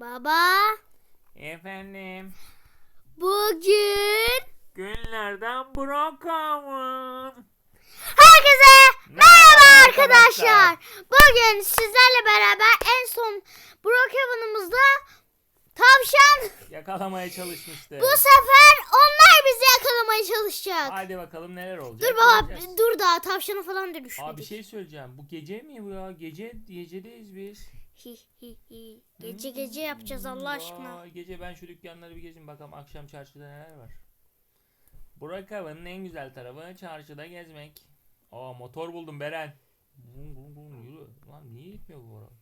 Baba, Efendim. bugün Günlerden bırakamam. herkese merhaba arkadaşlar. Bugün sizlerle beraber en son Brookhaven'ımızda tavşan. Yakalamaya çalışmıştı. Bu sefer onlar bizi yakalamaya çalışacak. Hadi bakalım neler olacak. Dur baba, göreceğiz. dur daha tavşana falan da düşmedik. Abi bir şey söyleyeceğim. Bu gece mi bu ya? Gece gecedeyiz biz. Hi, hi, hi. Gece gece yapacağız Allah aşkına. Vay, gece ben şu dükkanları bir gezeyim bakalım akşam çarşıda neler var. Burak Havan'ın en güzel tarafı çarşıda gezmek. Aa motor buldum Beren. Bum, bum, bum, yürü. Lan niye gitmiyor bu araba?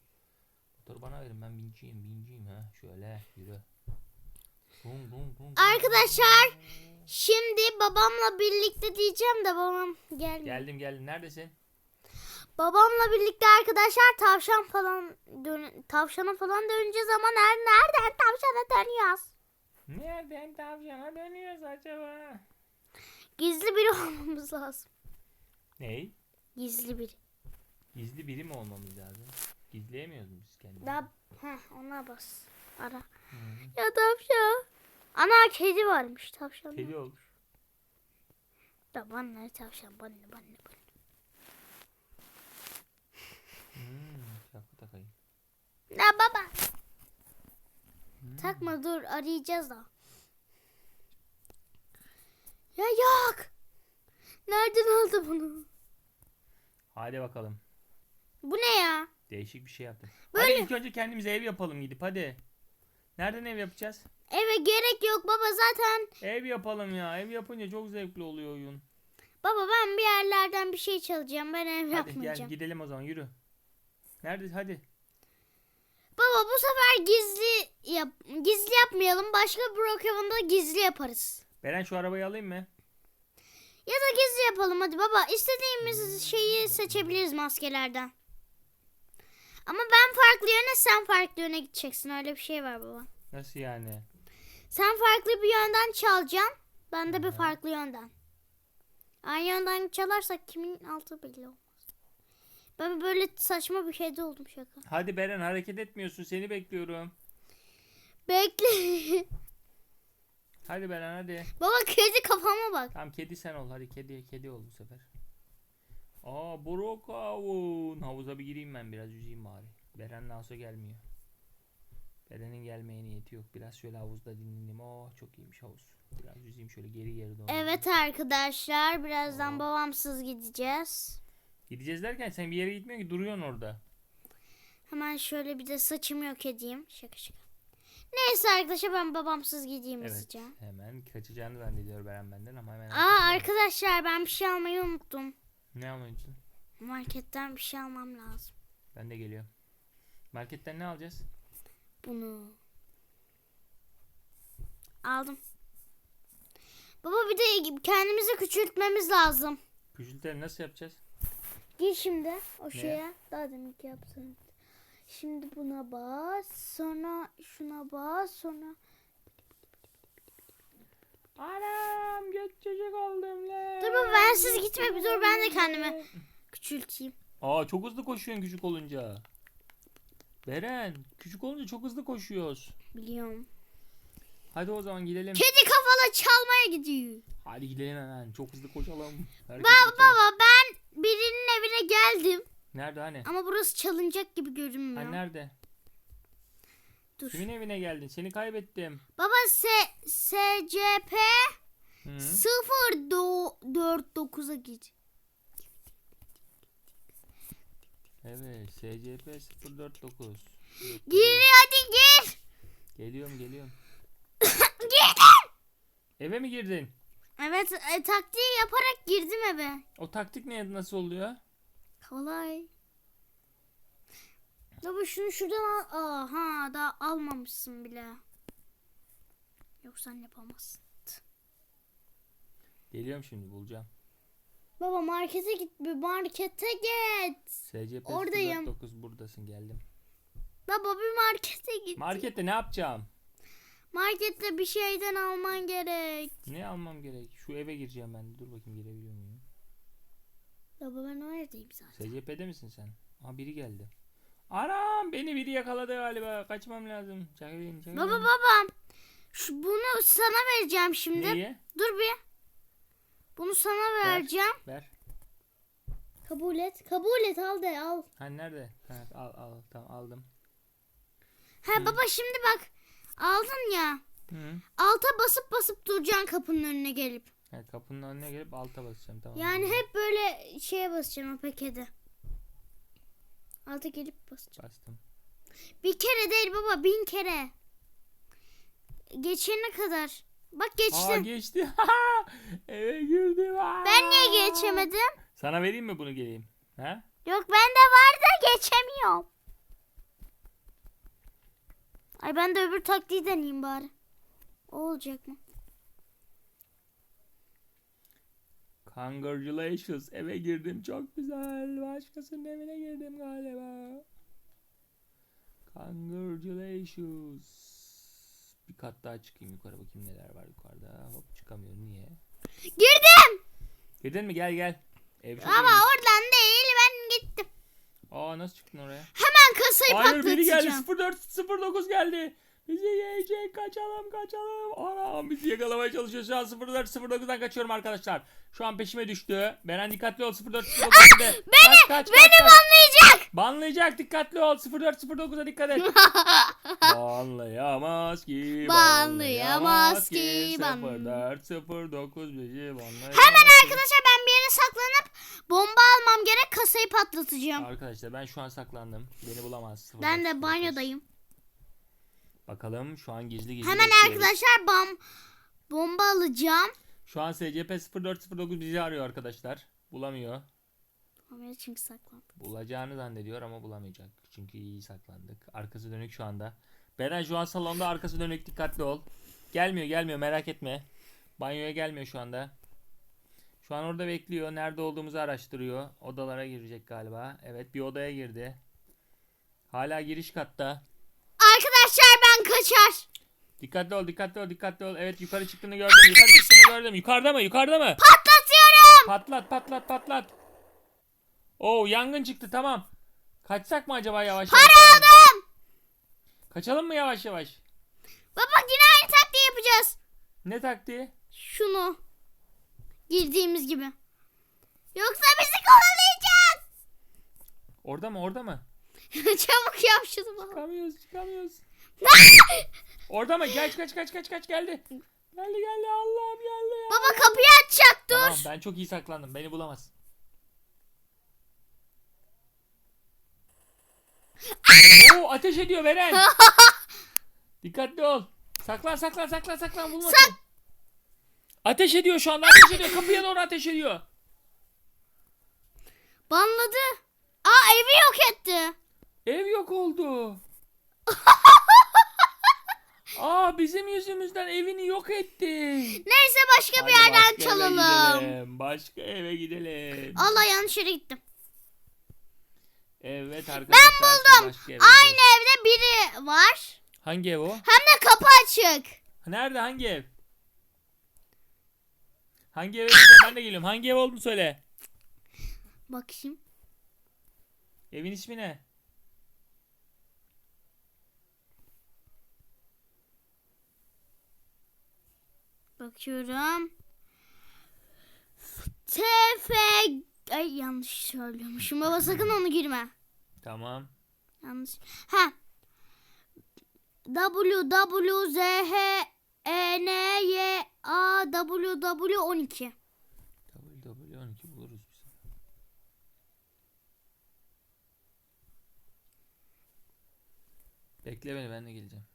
Motoru bana verin ben binciyim binciyim ha. Şöyle yürü. Bum, bum, bum. Arkadaşlar, Şimdi babamla birlikte diyeceğim de babam gelmiyor. Geldim geldim. Neredesin? Babamla birlikte arkadaşlar tavşan falan dön tavşana falan döneceğiz ama ner nereden tavşana dönüyoruz? Nereden tavşana dönüyoruz acaba? Gizli biri olmamız lazım. Ney? Gizli biri. Gizli biri mi olmamız lazım? Gizleyemiyoruz biz kendimizi? Da heh ona bas. Ara. Hı. Ya tavşan. Ana kedi varmış tavşan. Kedi olur. Da bana tavşan bana bana bana. Şapka takayım. Ne baba? Hmm. Takma dur arayacağız da. Ya yok. Nereden aldı bunu? Hadi bakalım. Bu ne ya? Değişik bir şey yaptım. Böyle- Hadi ilk önce kendimize ev yapalım gidip hadi. Nereden ev yapacağız? Eve gerek yok baba zaten. Ev yapalım ya. Ev yapınca çok zevkli oluyor oyun. Baba ben bir yerlerden bir şey çalacağım. Ben ev Hadi gel yapmayacağım. gidelim o zaman yürü. Nerede hadi. Baba bu sefer gizli yap gizli yapmayalım. Başka Brookhaven'da gizli yaparız. Beren şu arabayı alayım mı? Ya da gizli yapalım hadi baba. İstediğimiz şeyi seçebiliriz maskelerden. Ama ben farklı yöne sen farklı yöne gideceksin. Öyle bir şey var baba. Nasıl yani? Sen farklı bir yönden çalacaksın. Ben de bir farklı yönden. Aynı yönden çalarsak kimin altı belli olmaz. Ben böyle saçma bir şeyde oldum şaka. Hadi Beren hareket etmiyorsun. Seni bekliyorum. Bekle. Hadi Beren hadi. Baba kedi kafama bak. Tamam kedi sen ol. Hadi kedi kedi ol bu sefer. Aa Burak Havun. Havuza bir gireyim ben biraz yüzeyim bari. Beren nasıl gelmiyor. Beren'in gelmeye niyeti yok. Biraz şöyle havuzda dinleneyim. Oh çok iyiymiş havuz. Biraz yüzeyim şöyle geri geri doğru. Evet arkadaşlar birazdan Oo. babamsız gideceğiz. Gideceğiz derken sen bir yere gitmiyorsun ki duruyorsun orada. Hemen şöyle bir de saçımı yok edeyim. Şaka şaka. Neyse arkadaşlar ben babamsız gideyim Evet. hızlıca. Hemen kaçacağını zannediyor Beren benden ama hemen. Aa arkadaşlar ben bir şey almayı unuttum. Ne alıyorsun? Marketten bir şey almam lazım. Ben de geliyorum. Marketten ne alacağız? Bunu. Aldım. Baba bir de kendimizi küçültmemiz lazım. Küçültelim nasıl yapacağız? Gir şimdi o şeye. Daha deminki yapsın. Şimdi buna bas. Sonra şuna bas. Sonra Anam geçecek oldum lan. Dur baba bensiz gitme bir dur ben de kendimi küçülteyim. Aa çok hızlı koşuyorsun küçük olunca. Beren küçük olunca çok hızlı koşuyoruz. Biliyorum. Hadi o zaman gidelim. Kedi kafalı çalmaya gidiyor. Hadi gidelim hemen. Çok hızlı koşalım. Herkes Baba baba ben evine geldim. Nerede hani? Ama burası çalınacak gibi görünmüyor. Hani nerede? Dur. Kimin evine geldin? Seni kaybettim. Baba S SCP Hı? 049'a git. Evet. SCP 049. Gir hadi gir. Geliyorum geliyorum. Girdim. Eve mi girdin? Evet e, taktiği yaparak girdim eve. O taktik ne nasıl oluyor? Kolay. Baba şunu şuradan al. Aha daha almamışsın bile. Yok sen yapamazsın. Geliyorum şimdi bulacağım. Baba markete git bir markete git. SCP Oradayım. 049 buradasın geldim. Baba bir markete git. Markette ne yapacağım? Markette bir şeyden alman gerek. Ne almam gerek? Şu eve gireceğim ben. Dur bakayım girebiliyor muyum? Baba ben o evdeyim zaten. SCP'de misin sen? Aa biri geldi. Anam beni biri yakaladı galiba. Kaçmam lazım. Çakayım çakayım. Baba baba. Şu, bunu sana vereceğim şimdi. Neyi? Dur bir. Bunu sana vereceğim. Ver. Kabul et. Kabul et al de al. Ha nerede? Ha, al al tamam aldım. Ha baba şimdi bak. Aldın ya. Hı. Alta basıp basıp duracaksın kapının önüne gelip. Ha, kapının önüne gelip alta basacağım tamam. Yani hep böyle şeye basacaksın o pakete. Alta gelip basacaksın. bastım. Bir kere değil baba bin kere. Geçene kadar. Bak geçtim. Aa geçti. Eve girdim. Aa. ben niye geçemedim? Sana vereyim mi bunu geleyim? Ha? Yok bende var da geçemiyorum. Ay ben de öbür taktiği deneyeyim bari. O olacak mı? Congratulations. Eve girdim. Çok güzel. Başkasının evine girdim galiba. Congratulations. Bir kat daha çıkayım yukarı bakayım neler var yukarıda. Hop çıkamıyorum. Niye? Girdim. Girdin mi? Gel gel. Ev çok Ama iyiymiş. oradan değil ben gittim. Aa nasıl çıktın oraya? Hemen kasayı Hayır biri geldi. patlatacağım. 0409 geldi. Bizi yiyecek. Kaçalım kaçalım. Anam bizi yakalamaya çalışıyor. Şu an 0409'dan kaçıyorum arkadaşlar. Şu an peşime düştü. Beren dikkatli ol. 0409'da. Beni, kaç, kaç, Beni kaç, banlayacak. Banlayacak dikkatli ol 0409'a dikkat et. Banlayamaz ki. Banlayamaz ki, ban- 0409 bizi banlayamaz. Hemen ki. arkadaşlar ben bir yere saklanıp bomba almam gerek kasayı patlatacağım. Arkadaşlar ben şu an saklandım. Beni bulamaz. Ben de 0409. banyodayım. Bakalım şu an gizli gizli Hemen bekliyoruz. arkadaşlar bom bomba alacağım. Şu an SCP 0409 bizi arıyor arkadaşlar. Bulamıyor. Ama çünkü saklandım. Bulacağını zannediyor ama bulamayacak. Çünkü iyi saklandık. Arkası dönük şu anda. Beren şu an salonda arkası dönük dikkatli ol. Gelmiyor gelmiyor merak etme. Banyoya gelmiyor şu anda. Şu an orada bekliyor. Nerede olduğumuzu araştırıyor. Odalara girecek galiba. Evet bir odaya girdi. Hala giriş katta. Arkadaşlar ben kaçar. Dikkatli ol dikkatli ol dikkatli ol. Evet yukarı çıktığını gördüm. Yukarı çıktığını gördüm. Yukarıda mı? Yukarıda mı? Patlatıyorum. Patlat patlat patlat. Oo yangın çıktı tamam. Kaçsak mı acaba yavaş yavaş? Para aldım. Kaçalım mı yavaş yavaş? Baba yine aynı taktiği yapacağız. Ne taktiği? Şunu. Girdiğimiz gibi. Yoksa bizi kovalayacak. Orada mı orada mı? Çabuk yap şunu. Çıkamıyoruz çıkamıyoruz. Orada mı? Gel kaç kaç kaç kaç geldi. Geldi geldi Allah'ım geldi ya. Baba kapıyı açacak dur. Tamam ben çok iyi saklandım. Beni bulamaz. Oo ateş ediyor Beren. Dikkatli ol. Saklan saklan saklan saklan bulmasın. Sak- Ateş ediyor şu anda ateş ediyor. Kapıya doğru ateş ediyor. Banladı. Aa evi yok etti. Ev yok oldu. Aa bizim yüzümüzden evini yok etti. Neyse başka bir Hadi yerden başka eve çalalım. gidelim, Başka eve gidelim. Allah yanlış yere gittim. Evet arkadaşlar. Ben buldum. Aynı evde biri var. Hangi ev o? Hem de kapı açık. Nerede hangi ev? Hangi eve ben de geliyorum. Hangi ev olduğunu söyle. Bakayım. Evin ismi ne? Bakıyorum. TF Ay yanlış söylüyormuşum. Baba sakın onu girme. Tamam. Yanlış. Ha. W W Z H E N Y A W W 12. WW12 buluruz biz. Bekle beni ben de geleceğim.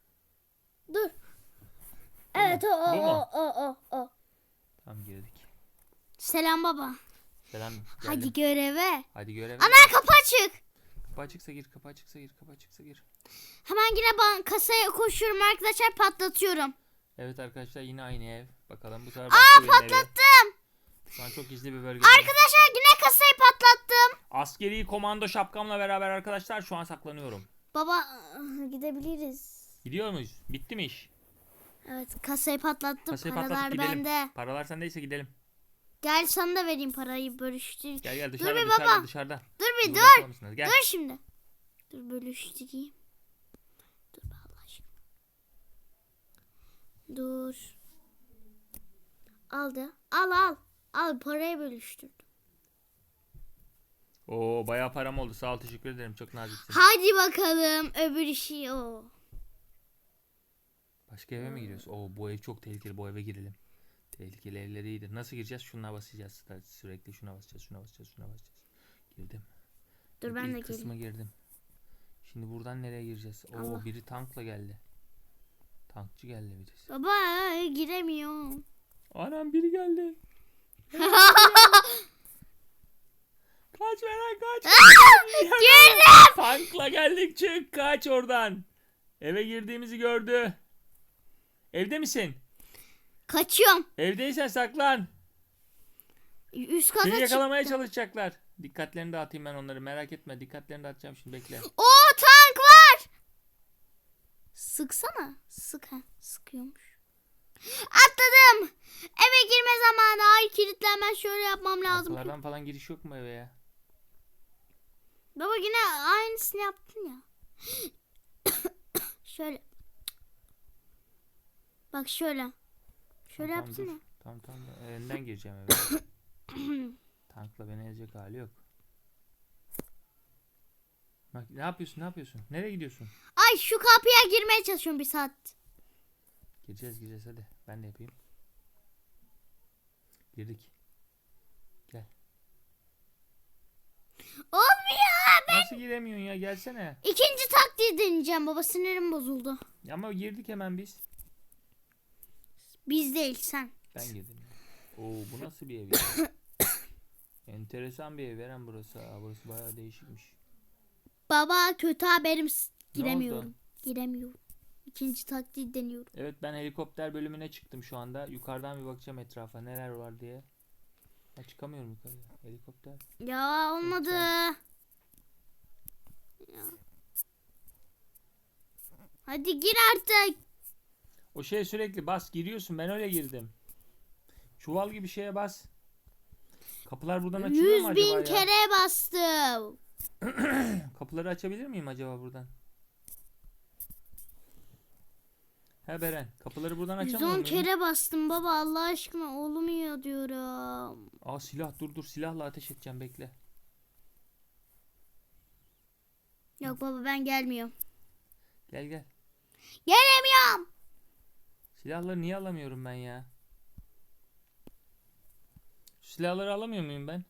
Dur. Evet o o Bu mu? o o o o. Tamam girdik. Selam baba. Selam. Hadi geldim. göreve. Hadi görev. Ana kapı açık. Kapı açıksa gir, kapı açıksa gir, kapı açıksa gir. Hemen yine ban kasaya koşuyorum arkadaşlar patlatıyorum. Evet arkadaşlar yine aynı ev. Bakalım bu sefer Aa başka birinin evi. patlattım. Şu an çok gizli bir bölge. Arkadaşlar yine kasayı patlattım. Askeri komando şapkamla beraber arkadaşlar şu an saklanıyorum. Baba gidebiliriz. Gidiyor muyuz? Bitti mi iş? Evet kasayı patlattım. Kasayı Paralar patlatıp gidelim. bende. Paralar sendeyse gidelim. Gel sana da vereyim parayı bölüştür. Gel gel Dur dışarıda bir dışarıda baba. dışarıda. Dur bir dur. kalmışsınız. Gel. Dur şimdi. Dur bölüştüreyim. Dur Allah aşkına. Dur. Aldı. Al al. Al parayı bölüştürdüm. Oo bayağı param oldu. Sağ ol teşekkür ederim. Çok naziksin. Hadi bakalım öbür işi o. Başka eve mi giriyoruz? Oo bu ev çok tehlikeli. Bu eve girelim. Tehlikeli evler iyidir. Nasıl gireceğiz? Şuna basacağız. Sürekli şuna basacağız. Şuna basacağız. Şuna basacağız. Girdim. Dur ben de İlk kısma girdim. Şimdi buradan nereye gireceğiz? Oo Allah. biri tankla geldi. Tankçı geldi birisi. Baba giremiyorum. Anam biri geldi. Kaç Beren kaç. Girdim. Tankla geldik çık kaç oradan. Eve girdiğimizi gördü. Evde misin? Kaçıyorum. Evdeysen saklan. Üst Seni kata yakalamaya çıktım. çalışacaklar. Dikkatlerini dağıtayım ben onları merak etme. Dikkatlerini dağıtacağım şimdi bekle. Oo tank var. Sıksana. Sık ha. Sıkıyormuş. Atladım. Eve girme zamanı. Ay kilitlenmez şöyle yapmam lazım. Kapılardan falan giriş yok mu eve ya? Baba yine aynısını yaptın ya. şöyle. Bak şöyle. Şöyle Tamam, yaptın dur. Tamam tamam. Önden gireceğim eve. Tankla beni ezecek hali yok. Bak ne yapıyorsun ne yapıyorsun? Nereye gidiyorsun? Ay şu kapıya girmeye çalışıyorum bir saat. Gireceğiz gireceğiz hadi. Ben de yapayım. Girdik. Gel. Olmuyor. Nasıl giremiyorsun ya? Gelsene. İkinci taktiği deneyeceğim baba sinirim bozuldu. Ama girdik hemen biz. Biz değil sen. Ben girdim. Oo bu nasıl bir ev ya? Enteresan bir ev veren burası. ha. Burası bayağı değişikmiş. Baba kötü haberim giremiyorum. Giremiyorum. İkinci taktiği deniyorum. Evet ben helikopter bölümüne çıktım şu anda. Yukarıdan bir bakacağım etrafa neler var diye. Ha, çıkamıyorum yukarıya. Helikopter. Ya olmadı. Ya. Hadi gir artık. O şeye sürekli bas giriyorsun. Ben öyle girdim. Çuval gibi şeye bas. Kapılar buradan açılıyor mu Yüz acaba bin ya? kere bastım. Kapıları açabilir miyim acaba buradan? He Beren. Kapıları buradan açamıyor 110 muyum? kere bastım baba Allah aşkına olmuyor diyorum. Aa silah dur dur silahla ateş edeceğim bekle. Yok baba ben gelmiyorum. Gel gel. Gelemiyorum. Silahları niye alamıyorum ben ya? Şu silahları alamıyor muyum ben?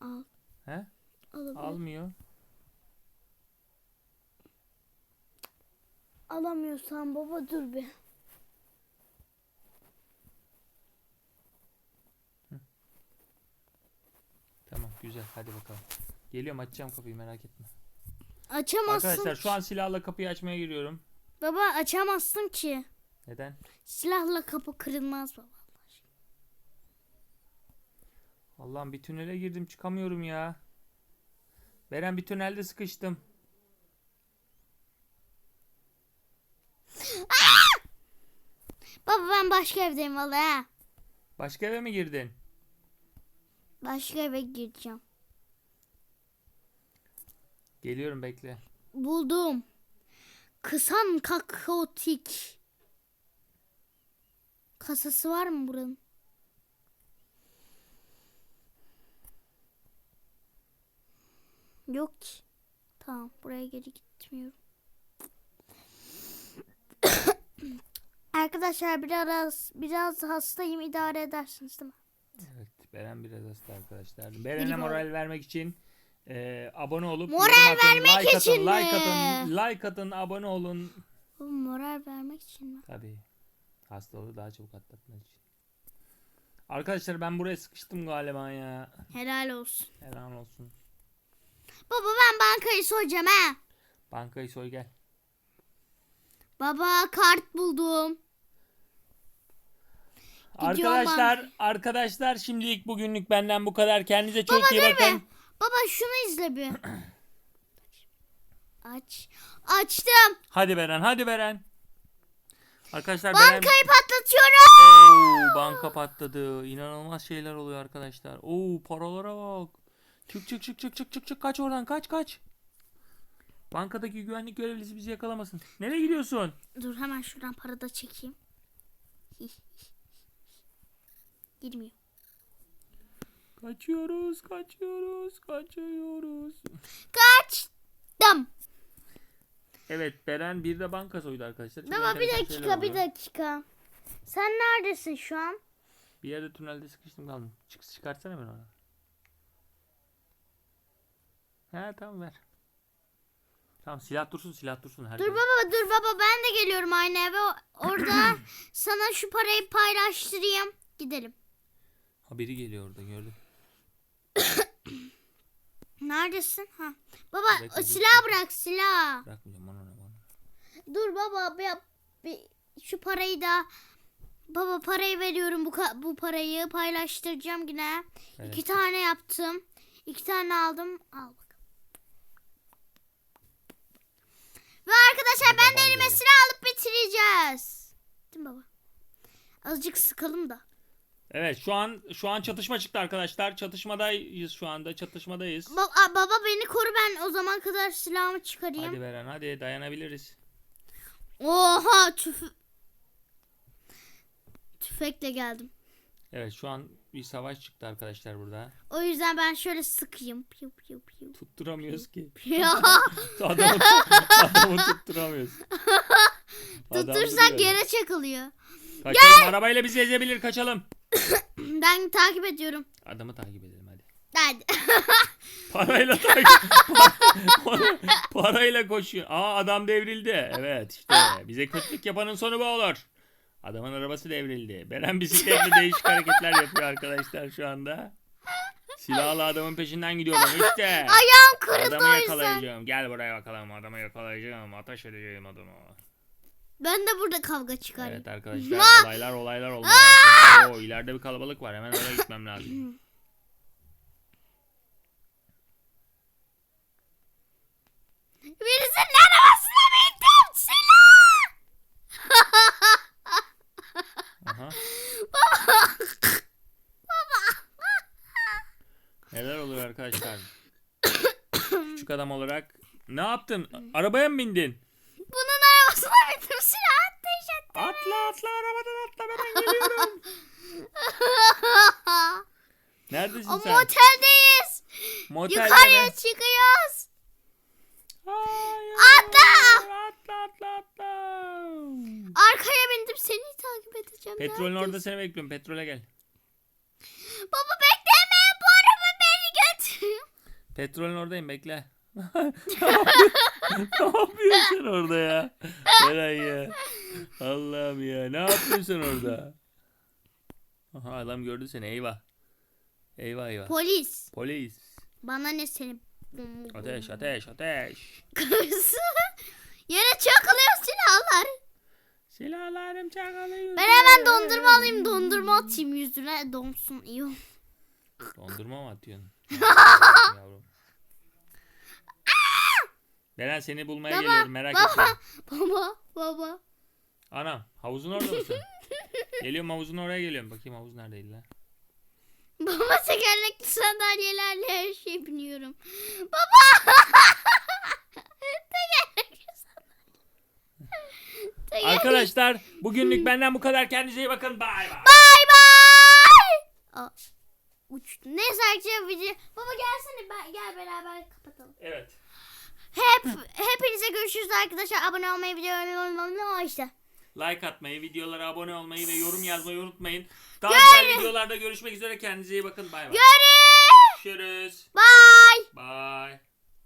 Al. He? Alabilir. Almıyor. Alamıyorsan baba dur bir. Tamam güzel hadi bakalım. Geliyorum açacağım kapıyı merak etme. Açamazsın. Arkadaşlar şu an silahla kapıyı açmaya giriyorum. Baba açamazsın ki. Neden? Silahla kapı kırılmaz baba. Allah'ım bir tünele girdim çıkamıyorum ya. Beren bir tünelde sıkıştım. Baba ben başka evdeyim vallahi. ha. Başka eve mi girdin? Başka eve gireceğim. Geliyorum bekle. Buldum. Kısan kakotik. Kasası var mı buranın? Yok ki. Tamam buraya geri gitmiyorum. Arkadaşlar biraz biraz hastayım idare edersiniz değil mi? Evet Beren biraz hasta arkadaşlar. Beren'e moral vermek için e, abone olup Moral yorum atın, vermek like için atın, mi? like atın, like atın, abone olun. Bu moral vermek için mi? Tabii. Hastalığı daha çabuk atlatmak için. Arkadaşlar ben buraya sıkıştım galiba ya. Helal olsun. Helal olsun. Baba ben bankayı soyacağım ha. Bankayı soy gel. Baba kart buldum. Gidiyorum Arkadaşlar, arkadaşlar şimdilik bugünlük benden bu kadar. Kendinize çok Baba iyi bakın. be. Baba şunu izle bir. Aç. Açtım. Hadi Beren, hadi Beren. Arkadaşlar Beren... Bankayı patlatıyorum. Oo, banka patladı. İnanılmaz şeyler oluyor arkadaşlar. Oo, paralara bak. Çık çık çık çık çık çık çık kaç oradan kaç kaç. Bankadaki güvenlik görevlisi bizi yakalamasın. Nereye gidiyorsun? Dur hemen şuradan para da çekeyim. Girmiyor. Kaçıyoruz, kaçıyoruz, kaçıyoruz. Kaçtım. Evet Beren bir de banka soydu arkadaşlar. Çok Baba bir enteresan dakika bir oluyor. dakika. Sen neredesin şu an? Bir yerde tünelde sıkıştım kaldım. Çık çıkartsana beni ona. He tamam ver. Tamam silah dursun silah dursun. Herkes. Dur baba dur baba ben de geliyorum aynı eve. O- Orada sana şu parayı paylaştırayım. Gidelim. Ha biri geliyor orada gördüm. Neredesin? Ha. Baba Bekle, o silah dur. bırak silah. Bırakmayacağım bana ne bana. Dur baba bir, bir, şu parayı da baba parayı veriyorum bu bu parayı paylaştıracağım yine. Evet. İki tane yaptım. İki tane aldım. Al bak. Ve arkadaşlar ben de elime silah alıp bitireceğiz. Değil mi baba? Azıcık sıkalım da. Evet şu an şu an çatışma çıktı arkadaşlar. Çatışmadayız şu anda. Çatışmadayız. Ba- a- baba beni koru ben o zaman kadar silahımı çıkarayım. Hadi Beren hadi dayanabiliriz. Oha tüf tüfekle geldim. Evet şu an bir savaş çıktı arkadaşlar burada. O yüzden ben şöyle sıkayım. Piu piu piu. Tutturamıyoruz ki. Ya, Adamı, adamı tutturamıyoruz. Adam Tutursak duruyor. yere çakılıyor. Kaçalım arabayla bizi ezebilir kaçalım. Ben takip ediyorum. Adamı takip edelim hadi. Hadi. Parayla takip. Para- parayla koşuyor. Aa adam devrildi. Evet işte bize kötülük yapanın sonu bu olur. Adamın arabası devrildi. Beren bisikletle değişik hareketler yapıyor arkadaşlar şu anda. Silahlı adamın peşinden gidiyorum işte. Ayağım Adamı o yüzden. yakalayacağım. Gel buraya bakalım. Adamı yakalayacağım. Ateş edeceğim adamı. Ben de burada kavga çıkarayım. Evet arkadaşlar Ma- olaylar olaylar oldu. Oo, ileride bir kalabalık var. Hemen oraya gitmem lazım. Birisinin arabasına bindim. Silah. Aha. Neler oluyor arkadaşlar? Küçük adam olarak ne yaptın? Arabaya mı bindin? Bunun arabasına bindim. Silah ateş etti. Atla atla arabadan atla ben geliyorum. Neredesin o sen? moteldeyiz. Motelde Yukarıya mi? çıkıyoruz. Atla. Atla atla atla. Arkaya bindim seni takip edeceğim. Petrolün Neredesin? orada seni bekliyorum. Petrole gel. Baba bekleme bu araba beni götürüyor. Petrolün oradayım bekle. ne yapıyorsun orada ya? Eren ya. Allah'ım ya. Ne yapıyorsun orada? Aha adam gördü seni eyvah. Eyvah eyvah. Polis. Polis. Bana ne seni? Ateş ateş ateş. Kız. Yere çakılıyor silahlar. Silahlarım çakalıyor. Ben hemen dondurma alayım dondurma atayım yüzüne donsun iyi olur. Dondurma mı atıyorsun? Yavrum. Beren seni bulmaya Baba, geliyorum merak baba. etme. Baba baba. Anam havuzun orada mısın? geliyorum havuzun oraya geliyorum. Bakayım havuz neredeydi lan? Baba tekerlekli sandalyelerle her şey biniyorum. Baba. tekerlekli sandalye. Arkadaşlar bugünlük benden bu kadar. Kendinize iyi bakın. Bay bay. Bay bay. Uçtu. Neyse arkadaşlar. Baba gelsene gel beraber kapatalım. Evet. Hep hepinize görüşürüz arkadaşlar. Abone olmayı, video işte. Like atmayı, videolara abone olmayı ve yorum yazmayı unutmayın. Daha güzel videolarda görüşmek üzere. Kendinize iyi bakın. Bay bay. Görüş. Görüşürüz. Bye. Bye.